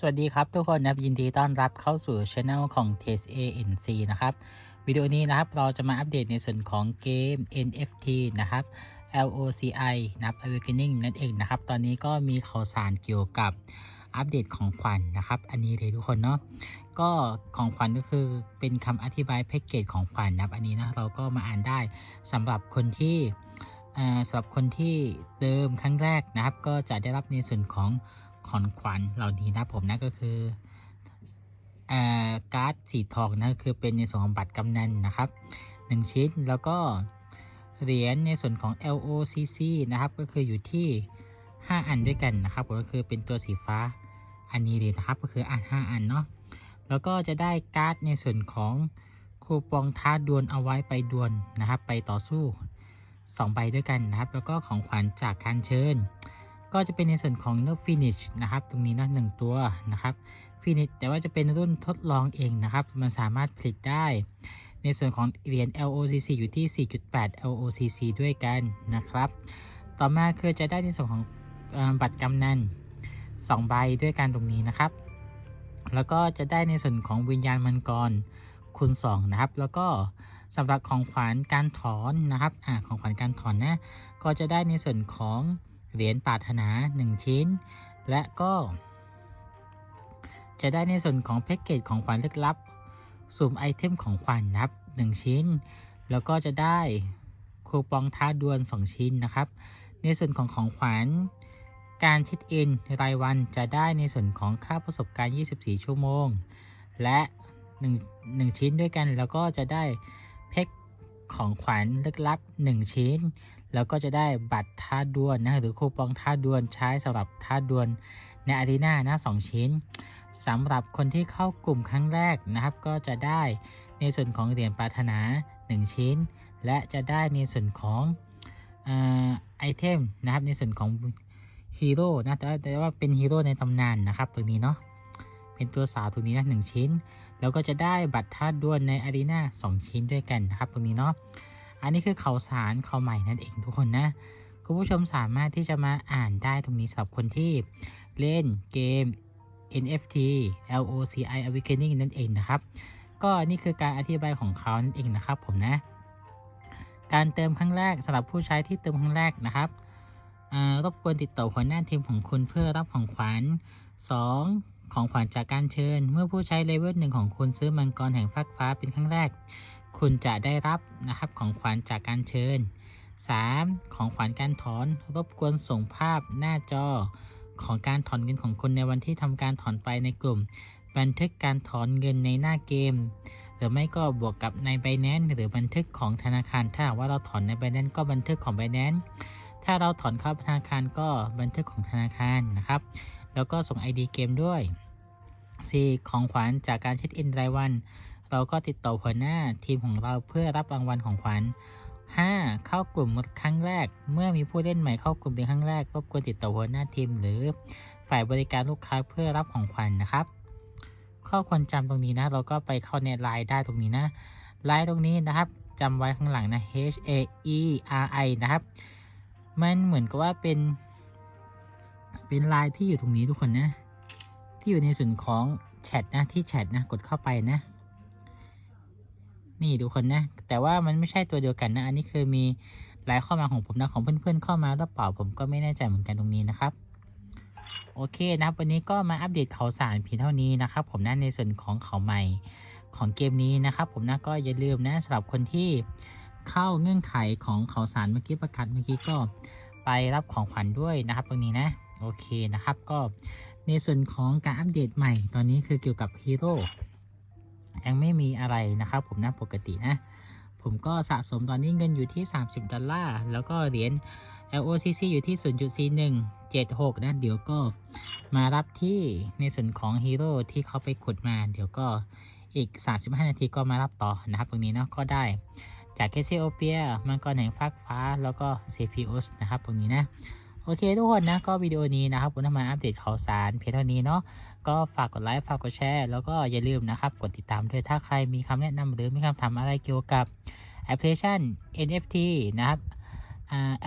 สวัสดีครับทุกคนนะครับยินดีต้อนรับเข้าสู่ช anel ของ t e s ANC นะครับวิดีโอนี้นะครับเราจะมาอัปเดตในส่วนของเกม NFT นะครับ LOCI นะครับ Awakening นั่นเองนะครับตอนนี้ก็มีข่าวสารเกี่ยวกับอัปเดตของขวัญนนะครับอันนี้เลยทุกคนเนาะก็ของขวัญก็คือเป็นคำอธิบายแพ็กเกจของขวัญนะครับอันนี้นะเราก็มาอ่านได้สำหรับคนที่อ่าสำหรับคนที่เดิมครั้งแรกนะครับ ก็จะได้รับในส่วนของ ของขวัญเหล่านี้นะผมนะก็คือการ์ดสีทองนะคือเป็นในส่วนของบัตรกำนันนะครับหนึ่งชิ้นแล้วก็เหรียญในส่วนของ LOCC นะครับ ก็คืออยู่ที่ 5 อันด้วยกันนะครับก็คือเป็นตัวสีฟ้าอันนี้เลยนะครับก็คืออัน5อันเนาะแล้วก็จะได้การ์ดในส่วนของคูปองท้าดวลเอาไว้ไปดวลนะครับ ไปต่อสู้ 2 ใบด้วยกันนะครับ แล้วก็ของขวัญจากการเชิญ ก็จะเป็นในส่วนของ n o finish นะครับ ตรงนี้นะหนึ่งตัวนะครับ finish แต่ว่าจะเป็นรุ่นทดลองเองนะครับ มันสามารถผลิตได้ ในส่วนของเหรียญ LOCC อยู่ที่ 4.8 LOCC ด้วยกันนะครับ ต่อมาคือจะได้ในส่วนของอบัตรกำนัน2ใบด้วยกันตรงนี้นะครับ แล้วก็จะได้ในส่วนของวิญญาณมังกรคูณ2นะครับ แล้วก็สำหรับของขวัญการถอนนะครับอ่าของขวัญการถอนนะ ก็จะได้ในส่วนของ เหรียญปรารถนา 1 ชิ้น และก็ จะได้ในส่วนของแพ็กเกจของขวัญลึกลับสุ่มไอเทมของขวัญนะครับ 1 ชิ้น แล้วก็จะได้คูปองท้าดวล 2 ชิ้นนะครับ ในส่วนของของขวัญการชิดอินรายวันจะได้ในส่วนของค่าประสบการณ์ 24 ชั่วโมง และ 1 1 ชิ้นด้วยกัน แล้วก็จะได้เพ็ก ของขวัญลึกลับ 1 ชิ้น แล้วก็จะได้บัตรท้าดวลนะหรือคูปองท้าดวลใช้สำหรับท้าดวลในอารีนานะสองชิ้นสำหรับคนที่เข้ากลุ่มครั้งแรกนะครับ ก็จะได้ในส่วนของเหรียญปรารถนา 1 ชิ้น และจะได้ในส่วนของอ่อไอเทมนะครับในส่วนของฮีโร่นะแต่ว่าเป็นฮีโร่ในตำนานนะครับตัวนี้เนาะ เป็นตัวสาวตัวนี้นะหนึ่งชิ้น แล้วก็จะได้บัตรท้าดวลในอารีนา2ชิ้นด้วยกันนะครับตรงนี้เนาะอันนี้คือเขาสารเขาใหม่นั่นเองทุกคนนะคุณผู้ชมสามารถที่จะมาอ่านได้ตรงนี้สำหรับคนที่เล่นเกม NFT LOCI Awakening นั่นเองนะครับ ก็นี่คือการอธิบายของเขานั่นเองนะครับผมนะ การเติมครั้งแรกสำหรับผู้ใช้ที่เติมครั้งแรกนะครับรบกวนติดต่อหัวหน้าทีมของคุณเพื่อรับของขวัญ 2. ของขวัญจากการเชิญ เมื่อผู้ใช้เลเวลหนึ่งของคุณซื้อมังกรแห่งฟากฟ้าเป็นครั้งแรก คุณจะได้รับนะครับของขวัญจากการเชิญ 3. ของขวัญการถอน รบกวนส่งภาพหน้าจอ ของการถอนเงินของคุณในวันที่ทำการถอนไปในกลุ่ม บันทึกการถอนเงินในหน้าเกม หรือไม่ก็บวกกับใน b บ n a n c e หรือบันทึกของธนาคาร ถ้าว่าเราถอนใน b บ n a n c e ก็บันทึกของ b บ n a n c e ถ้าเราถอนเข้าธนาคารก็บันทึกของธนาคารนะครับ แล้วก็ส่ง ID เกมด้วย 4. ของขวัญจากการเช็คอินรายวัน เราก็ติดต่อหัวหน้าทีมของเราเพื่อรับรางวัลของขวัญ 5. เข้ากลุ่มครั้งแรก เมื่อมีผู้เล่นใหม่เข้ากลุ่มเป็นครั้งแรกรบกวนติดต่อหัวหน้าทีม หรือฝ่ายบริการลูกค้าเพื่อรับของขวัญนะครับ ข้อควรจำตรงนี้นะ เราก็ไปเข้าในไลน์ได้ตรงนี้นะไลน์ตรงนี้นะครับจำไว้ข้างหลังนะ H A E R I นะครับ มันเหมือนกับว่าเป็น เป็นไลน์ที่อยู่ตรงนี้ทุกคนนะ ที่อยู่ในส่วนของแชทนะที่แชทนะกดเข้าไปนะ นี่ทุกคนนะ แต่ว่ามันไม่ใช่ตัวเดียวกันนะ อันนี้คือมีหลายข้อมาของผมนะของเพื่อนๆเข้ามาหรือเปล่าผมก็ไม่แน่ใจเหมือนกันตรงนี้นะครับโอเคนะครับวันนี้ก็มาอัปเดตข่าวสารเพียงเท่านี้นะครับ ผมนะในส่วนของข่าวใหม่ของเกมนี้นะครับ ผมนะก็อย่าลืมนะสำหรับคนที่เข้าเงื่อนไขของข่าวสารเมื่อกี้ประกาศเมื่อกี้ก็ไปรับของขวัญด้วยนะครับ ตรงนี้นะ โอเคนะครับ ก็ในส่วนของการอัปเดตใหม่ตอนนี้คือเกี่ยวกับฮีโร่ยังไม่มีอะไรนะครับ ผมนะปกตินะ ผมก็สะสมตอนนี้เงินอยู่ที่ 30 ดอลลาร์ แล้วก็เหรียญ LOCC อยู่ที่ 0.4176 นะ เดี๋ยวก็มารับที่ในส่วนของฮีโร่ที่เขาไปขุดมา เดี๋ยวก็อีก 35 นาทีก็มารับต่อนะครับ ตรงนี้เนาะก็ได้จากเคเซโอเปียมังกรแห่งฟากฟ้า แล้วก็เซฟิอุสนะครับตรงนี้นะ โอเคทุกคนนะก็วิดีโอนี้นะครับผมจะมาอัปเดตข่าวสารเพียงเท่านี้เนาะก็ฝากกดไลค์ฝากกดแชร์แล้วก็อย่าลืมนะครับกดติดตามด้วยถ้าใครมีคำแนะนำหรือมีคำถามอะไรเกี่ยวกับแอปพลิเคชัน NFT นะครับ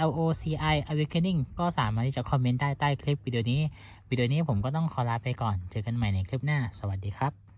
LOCI Awakening ก็สามารถที่จะคอมเมนต์ได้ใต้คลิปวิดีโอนี้ วิดีโอนี้ผมก็ต้องขอลาไปก่อน เจอกันใหม่ในคลิปหน้า สวัสดีครับ